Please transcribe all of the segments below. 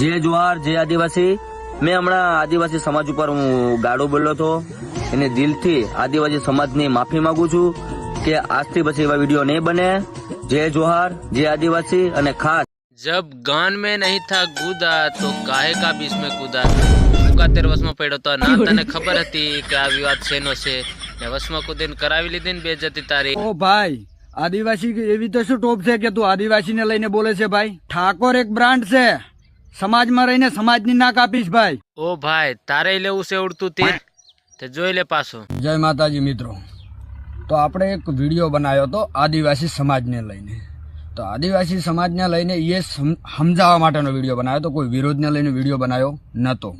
જય જુહાર જય આદિવાસી. મેં હમણાં આદિવાસી સમાજ ઉપર હું ગાળો બોલ્યો હતો. એને દિલથી આદિવાસી સમાજની માફી માંગુ છું કે આજથી પછી એવા વીડિયો નહીં બને. જય જોહાર જય આદિવાસી અને ખાસ. જબ ગાન મેં નહીં થા ગુદા તો કાહે કા બીસ મેં કુદા એકાતેર વર્ષમાં પડ્યો તો ના તને ખબર હતી કે આ વિવાદ શેનો છે? ને વસમાં કુદીને કરાવી લીધી ને બેજતી તારી. ઓ ભાઈ આદિવાસી એવી તો શું ટોપ છે કે તું આદિવાસીને લઈને બોલે છે ભાઈ? ઠાકોર એક બ્રાન્ડ છે. સમાજમાં રહીને સમાજની ના કાપીશ ભાઈ. ઓ ભાઈ તારે લેવું છે ઉડતું તીર? તે જોઈ લે પાછું. જય માતાજી મિત્રો. તો આપણે એક વીડિયો બનાવ્યો હતો આદિવાસી સમાજને લઈને. તો આદિવાસી સમાજને લઈને એ સમજાવવા માટેનો વીડિયો બનાવ્યો તો કોઈ વિરોધને લઈને વીડિયો બનાવ્યો નહોતો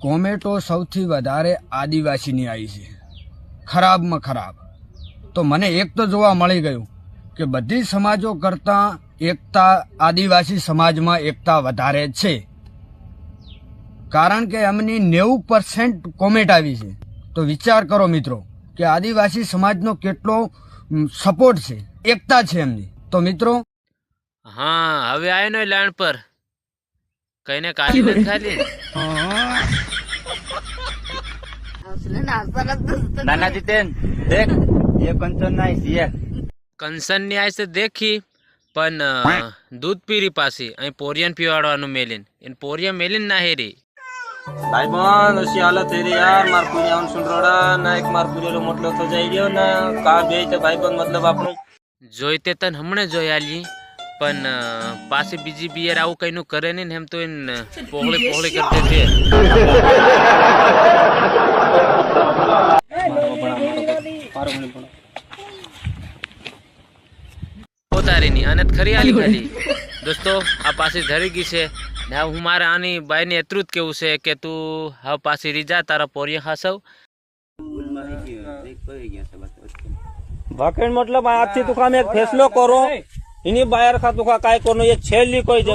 કોમેન્ટો સૌથી વધારે આદિવાસીની આવી છે. ખરાબમાં ખરાબ. તો મને એક તો જોવા મળી ગયું કે બધી સમાજો કરતાં એકતા આદિવાસી સમાજમાં એકતા વધારે છે. કારણ કે એમની નેવું પરસેન્ટ કોમેન્ટ આવી છે. તો વિચાર કરો મિત્રો કે આદિવાસી સમાજનો કેટલો સપોર્ટ છે. એકતા છે એમની. તો મિત્રો? હા હવે આયો ને લાઈન પર. કઈને કાલી નથી ખાલી. નાના જીતેન દેખ એ કંચન ના સીએ કંચનની છે દેખી. પણ દૂધ પીરી પાછી અહીં પોરિયન પીવાડવાનું મેલીન. એને પોરિયા મેલીન ના હેરી. ભાઈ બન ઓછી હાલત થઈ રહી યાર. માર પૂરી આવન સુંડરોડા ના એક માર પૂરેલો મોટલો તો જઈ ગયો ને. કા બે તો ભાઈ બન મતલબ આપણું. જોઈ તે તન હમણે જોઈ આલી. પણ પાછી બીજી બિયર આવું કઈનું કરે નહીં ને એમ તો એને પોહળી પોહળી કરી દે પોતારીની અને ખરી આલી દોસ્તો આ પાછી ધરી ગઈ છે. ને હું મારે આની બાઈને એટલું જ કેવું છે કે તું હવે પાછી રીજા તારા પોરિયા ખાસવ વાકેણ મતલબ આજથી તું કામ એક ફેસલો કરો. એની બાયર ખા તું કાંઈ કોનો એ છેલ્લી કોઈ